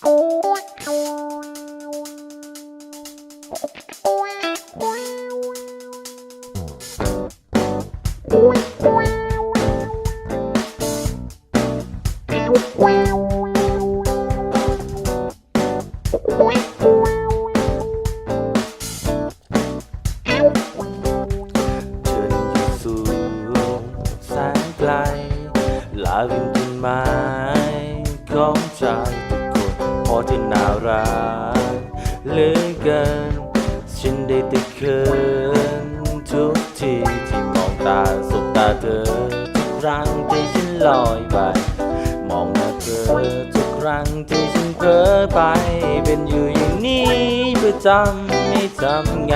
เชิญอยู่สู่แอที่น่ารักเหลือเกินฉันได้แต่เขินทุกทีที่มองตาสบตาเธอทุกครั้งที่ฉันลอยไป มองหน้าเธอทุกครั้งที่ฉันเพ้อไป เป็นอยู่อย่างนี้ประจำไม่ทำไง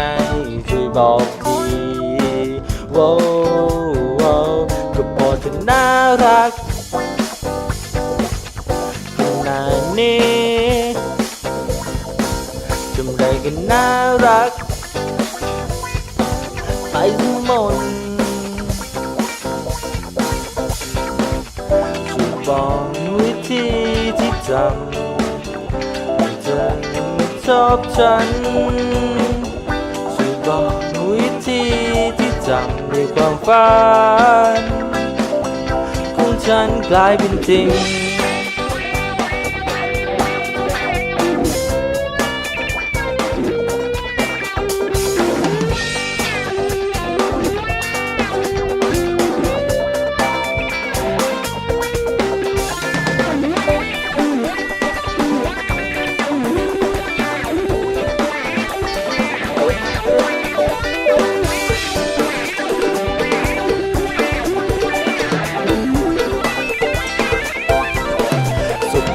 ช่วยบอกทีว้าวว้าวก็พอจะน่ารักขนาดนี้ กันน่ารัก ไปหมดช่วยบอกวิธีที่จำเธอชอบฉันช่วยบอกวิธีที่จำในความฝันของฉันกลายเป็นจริง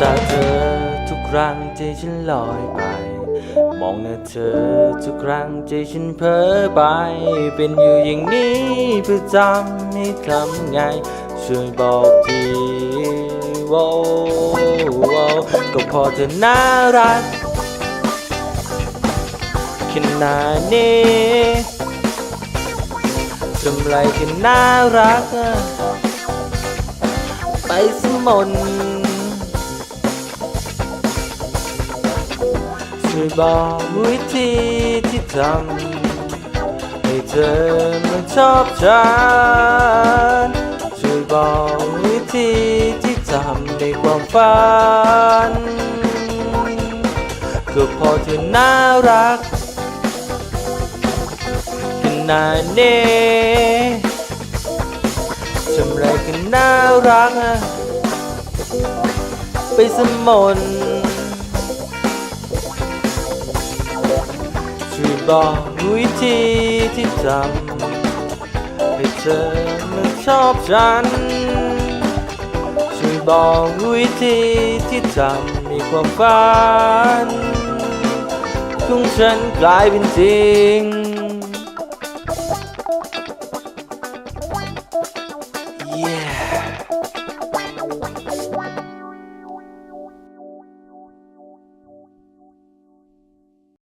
ตาเธอทุกครั้งที่ฉันลอยไป มองหน้าเธอทุกครั้งที่ฉันเพ้อไป เป็นอยู่อย่างนี้ประจำให้ทำไง ช่วยบอกทีว้าวก็พอเธอน่ารักขนาดนี้ทำไรกันน่ารัก ไปสมน ช่วยบอกวิธีที่ทำให้เธอมาชอบฉันช่วยบอกวิธีที่ทำในความฝันก็พอเธอน่ารักขนาดนี้ทำไรกันน่ารักอะไปสมน บอกวิธีที่ทำให้เธอมันชอบฉัน ช่วยบอกวิธีที่ทำมีความฝันของฉันกลายเป็นจริง